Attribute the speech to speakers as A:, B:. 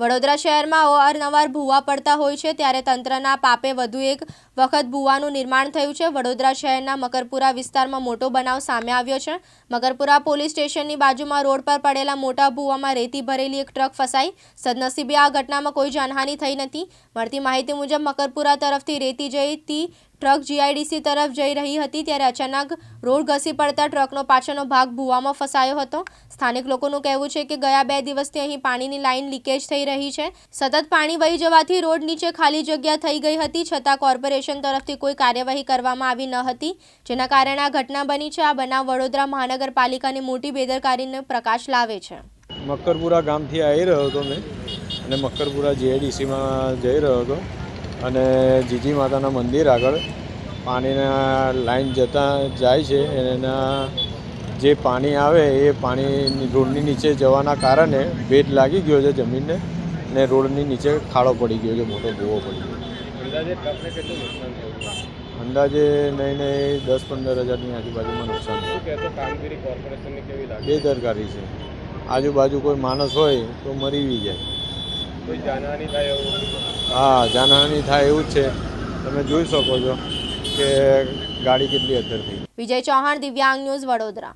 A: વડોદરા શહેરમાં અવારનવાર ભૂવા પડતા હોય છે, ત્યારે તંત્રના પાપે વધુ એક વખત ભૂવાનું નિર્માણ થયું છે. વડોદરા શહેરના મકરપુરા વિસ્તારમાં મોટો બનાવ સામે આવ્યો છે. મકરપુરા પોલીસ સ્ટેશનની બાજુમાં રોડ પર પડેલા મોટા ભૂવામાં રેતી ભરેલી એક ટ્રક ફસાઈ. સદનસીબે આ ઘટનામાં કોઈ જાનહાની થઈ નથી. મળતી માહિતી મુજબ મકરપુરા તરફથી રેતી જઈતી ટ્રક જીઆઈડીસી તરફ જઈ રહી હતી ત્યારે અચાનક રોડ ઘસી પડતા ટ્રકનો પાછળનો ભાગ ભૂવામાં ફસાયો હતો. સ્થાનિક લોકોનું કહેવું છે કે ગયા બે દિવસથી અહીં પાણીની લાઇન લીકેજ થઈ રહી છે. સતત પાણી વહી જવાથી રોડ નીચે ખાલી જગ્યા થઈ ગઈ હતી, છતાં કોર્પોરેશન તરફથી કોઈ કાર્યવાહી કરવામાં આવી ન હતી. જેના કારણે આ ઘટના બની છે. આ બનાવ વડોદરા મહાનગરપાલિકાની મોટી બેદરકારીને પ્રકાશ લાવે છે.
B: મકરપુરા ગામથી આવી રહ્યો હતો મેં અને મકરપુરા જીઆઈડીસીમાં જઈ રહ્યો હતો. અને જીજી માતાના મંદિર આગળ પાણીના લાઈન જતા જાય છે. એના જે પાણી આવે એ પાણી રોડની નીચે જવાના કારણે ભેટ લાગી ગયો છે જમીનને અને રોડની નીચે ખાડો પડી ગયો છે મોટો ભૂવો પડી ગયો.
C: અંદાજે
B: નહીં નહીં દસ પંદર હજારની આજુબાજુમાં નુકસાન બેદરકારી છે. આજુબાજુ કોઈ માણસ હોય તો મરી બી જાય.
C: કોઈ જાનહાની થાય એવું?
B: હા જાનહાની થાય એવું જ છે. તમે જોઈ શકો છો કે ગાડી કેટલી અદ્ધર થઈ.
A: વિજય ચૌહાણ દિવ્યાંગ ન્યૂઝ વડોદરા.